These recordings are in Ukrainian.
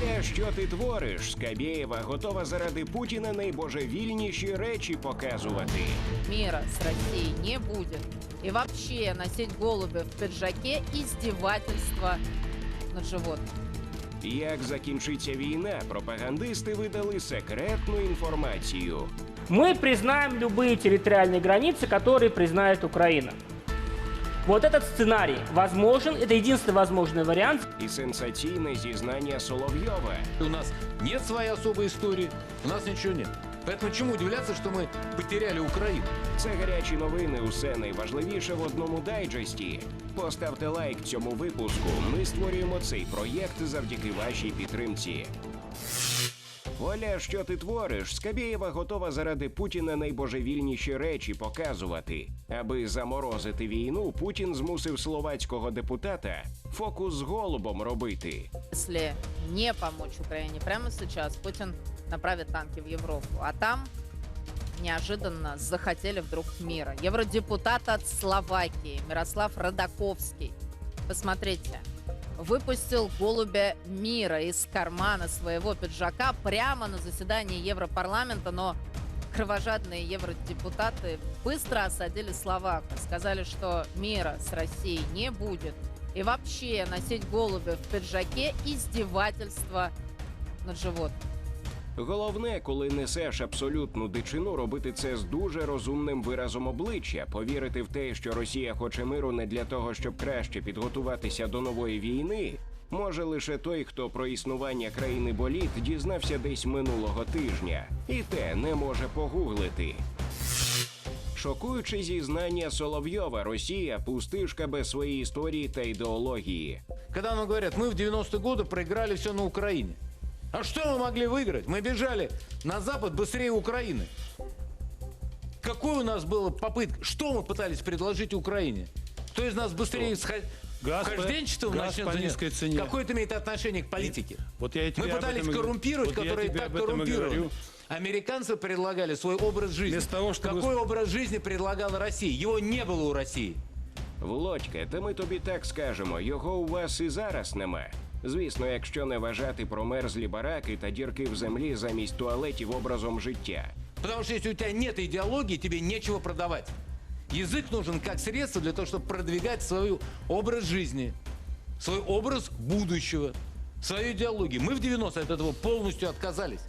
Оля, що ти твориш? Скабєєва готова заради Путіна найбожевільніші речі показувати. Мира с Россией не будет. И вообще носить голуби в пиджаке – издевательство над животным. Як закінчиться війна, пропагандисти видали секретну інформацію. Мы признаем любые территориальные границы, которые признает Украина. Вот этот сценарий возможен, это единственный возможный вариант. І сенсаційне зізнання Соловйова. У нас нет своей особой истории, у нас ничего нет. Поэтому чему удивляться, что мы потеряли Украину? Це гарячі новини. Усе найважливіше в одному дайджесті. Поставте лайк цьому випуску. Ми створюємо цей проєкт завдяки вашій підтримці. Оля, що ти твориш? Скабєєва готова заради Путіна найбожевільніші речі показувати. Аби заморозити війну, Путін змусив словацького депутата фокус з голубом робити. Если не помочь Украине прямо сейчас, Путин направит танки в Европу. А там неожиданно захотели вдруг мира. Евродепутат от Словакии Мирослав Родаковский. Посмотрите, выпустил голубя мира из кармана своего пиджака прямо на заседании Европарламента, но кровожадные евродепутаты быстро осадили словака. Сказали, что мира с Россией не будет. И вообще носить голубя в пиджаке – издевательство над животным. Головне, коли несеш абсолютну дичину, робити це з дуже розумним виразом обличчя, повірити в те, що Росія хоче миру не для того, щоб краще підготуватися до нової війни. Може лише той, хто про існування країни боліт дізнався десь минулого тижня, і те не може погуглити. Шокуюче зізнання Соловйова, Росія пустишка без своєї історії та ідеології. Когда нам говорят, мы в 90-е годы проиграли все на Украине. А что мы могли выиграть? Мы бежали на Запад быстрее Украины. Какой у нас была попытка? Что мы пытались предложить Украине? Кто из нас быстрее сход... Газ Хожденчеством газ начнет по низкой цене. Какое это имеет отношение к политике? Вот я Мы пытались этом коррумпировать, Вот которые и так об этом и коррумпированы. говорю. Американцы предлагали свой образ жизни. Вместо того, чтобы- Какой образ жизни предлагала Россия? Его не было у России. Володька, та ми тобі так скажемо, його у вас і зараз нема. Звісно, якщо не вважати промерзлі бараки та дірки в землі замість туалетів образом життя. Потому что если у тебя нет идеологии, тебе нечего продавать. Язык нужен как средство для того, чтобы продвигать свой образ жизни, свой образ будущего, свою идеологию. Мы в 90-е от этого полностью отказались.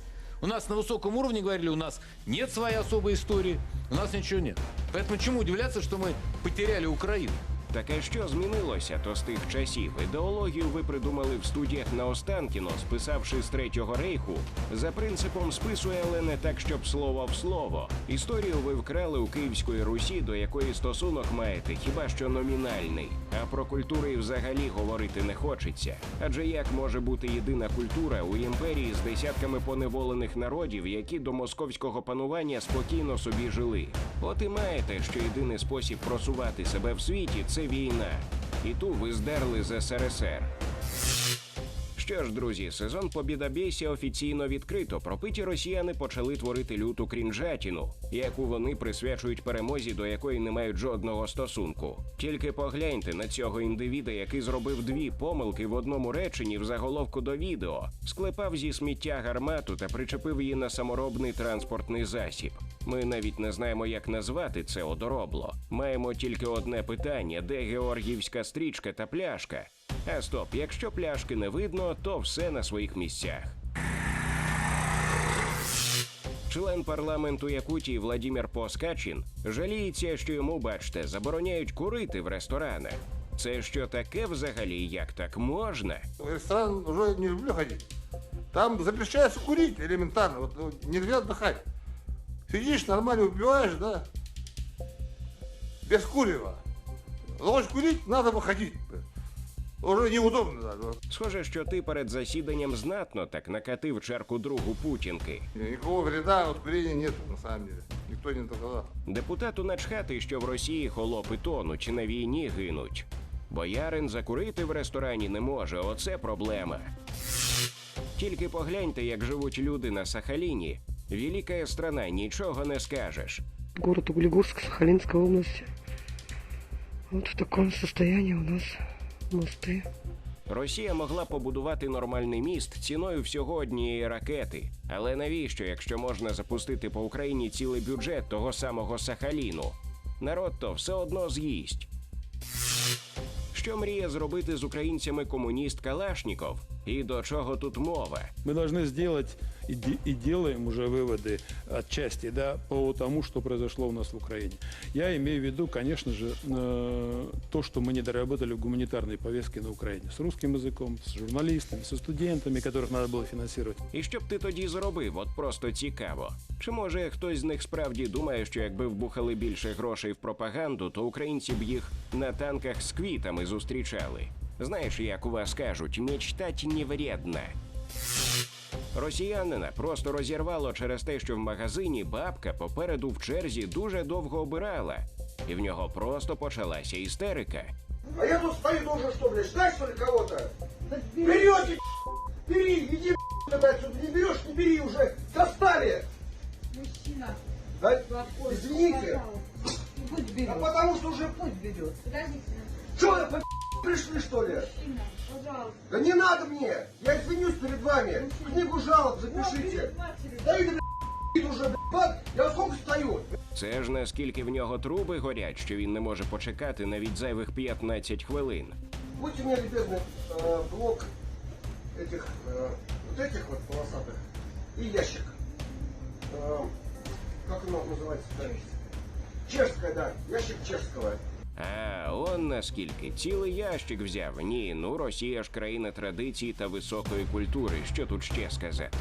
У нас на высоком уровне говорили, у нас нет своей особой истории, у нас ничего нет. Поэтому чему удивляться, что мы потеряли Украину? Таке що змінилося то з тих часів? Ідеологію ви придумали в студіях на Останкіно, списавши з третього рейху. За принципом списує, але не так, щоб слово в слово. Історію ви вкрали у Київської Русі, до якої стосунок маєте, хіба що номінальний. А про культури взагалі говорити не хочеться. Адже як може бути єдина культура у імперії з десятками поневолених народів, які до московського панування спокійно собі жили? От і маєте, що єдиний спосіб просувати себе в світі це війна. І ту ви здерли з СРСР. Що ж, друзі, сезон Побідобєсі офіційно відкрито. Пропиті росіяни почали творити люту крінжатіну, яку вони присвячують перемозі, до якої не мають жодного стосунку. Тільки погляньте на цього індивіда, який зробив дві помилки в одному реченні в заголовку до відео, склепав зі сміття гармату та причепив її на саморобний транспортний засіб. Ми навіть не знаємо, як назвати це одоробло. Маємо тільки одне питання: де георгіївська стрічка та пляшка? А стоп, якщо пляшки не видно, то все на своїх місцях. Член парламенту Якутії Владимир Поскачин жаліється, що йому, бачте, забороняють курити в ресторанах. Це що таке взагалі? Як так можна? В ресторан уже не люблю ходить. Там запрещается курить элементарно. Вот, ну, нельзя отдыхать. Сидишь, нормально выпиваешь, да? Без курева. Хочешь курить, надо выходить. Уже неудобно даже. Схоже, що ти перед засіданням знатно так накатив чарку другу путінки. Никакого вреда от курения нет, на самом деле. Никто не доказал. Депутату начхати, що в Росії холопи тонуть, на війні гинуть. Боярин закурити в ресторані не може, оце проблема. Тільки погляньте, як живуть люди на Сахаліні. Велика страна, нічого не скажеш. город Углегорск Сахалинской области. Вот в таком состоянии у нас мосты. Росія могла побудувати нормальний міст ціною всього однієї ракети. Але навіщо, якщо можна запустити по Україні цілий бюджет того самого Сахаліну? Народ то все одно з'їсть. Що мріє зробити з українцями комуніст Калашніков? І до чого тут мова? Мы должны сделать и, де- и делаем уже выводы отчасти да, по тому, что произошло у нас в Украине. Я имею в виду, конечно же, э, то, что мы не доработали в гуманитарной повестке на Украине. С русским языком, с журналистами, со студентами, которых надо было финансировать. І що б ти тоді зробив? От просто цікаво. Чи може хтось з них справді думає, що якби вбухали більше грошей в пропаганду, то українці б їх на танках з квітами зустрічали? Знаєш, як у вас кажуть, мечтать не вредно. Росіянина просто розірвало через те, що в магазині бабка попереду в черзі дуже довго обирала, і в нього просто почалася істерика. А я тут стою должен что, блядь, ждать что ли кого-то? Берете, бери, иди тогда отсюда, не берешь, не бери уже, достали. Мужчина, А, Извините, пожалуйста. Пусть берет. а потому что уже, Пусть берет. Подождите. что вы по пришли что ли? Мужчина, пожалуйста. Да не надо мне, я извинюсь перед вами, книгу жалоб Вот, запишите. перед матерью. Да иди, блядь, уже, блядь, я сколько стою? Це ж наскільки в нього труби горять, що він не може почекати навіть зайвих 15 хвилин. Будьте мне любезны, э, блок этих, э, вот этих вот полосатых и ящик. Э, как оно называется? Чешская, да, ящик чешского. А он наскільки цілий ящик взяв. Ні, ну Росія ж країна традицій та високої культури. Що тут ще сказати?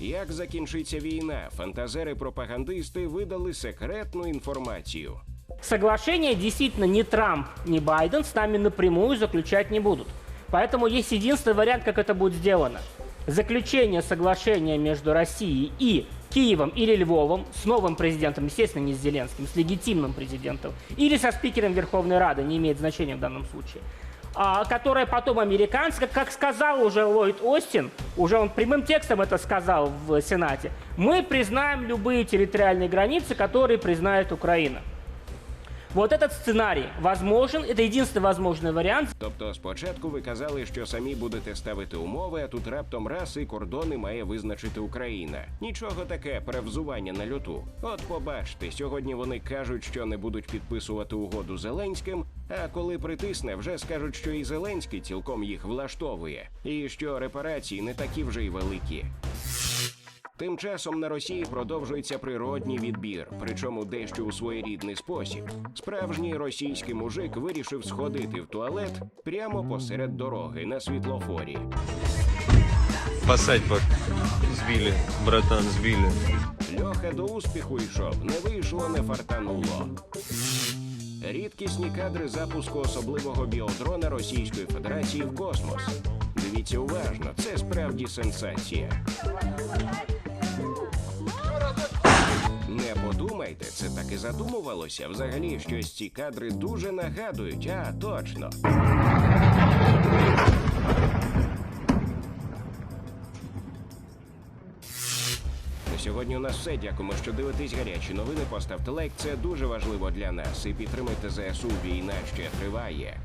Як закінчиться війна? Фантазери-пропагандисти видали секретну інформацію. Соглашение действительно ни Трамп, ни Байден с нами напрямую заключать не будут. Поэтому есть единственный вариант, как это будет сделано. Заключение соглашения между Россией и Киевом или Львовом с новым президентом, естественно, не с Зеленским, с легитимным президентом, или со спикером Верховной Рады, не имеет значения в данном случае, а, которая потом американцы, как, как сказал уже Ллойд Остин, уже он прямым текстом это сказал в Сенате, мы признаем любые территориальные границы, которые признает Украина. Вот этот сценарий возможен, это единственный возможный вариант. Тобто, спочатку ви казали, що самі будете ставити умови, а тут раптом раз і кордони має визначити Україна. Нічого таке перевзування на льоту. От побачте, сьогодні вони кажуть, що не будуть підписувати угоду з Зеленським. А коли притисне, вже скажуть, що і Зеленський цілком їх влаштовує, і що репарації не такі вже й великі. Тим часом на Росії продовжується природній відбір, причому дещо у своєрідний спосіб. Справжній російський мужик вирішив сходити в туалет прямо посеред дороги на світлофорі. Спасать пок... сбили, братан, сбили. Льоха до успіху йшов, не вийшло, не фартануло. Рідкісні кадри запуску особливого біодрона Російської Федерації в космос. Дивіться уважно, це справді сенсація. Не подумайте, це так і задумувалося. Взагалі, щось ці кадри дуже нагадують. А, точно. Сьогодні у нас все. Дякуємо, що дивитесь гарячі новини. Поставте лайк, це дуже важливо для нас. І підтримуйте ЗСУ. Війна ще триває.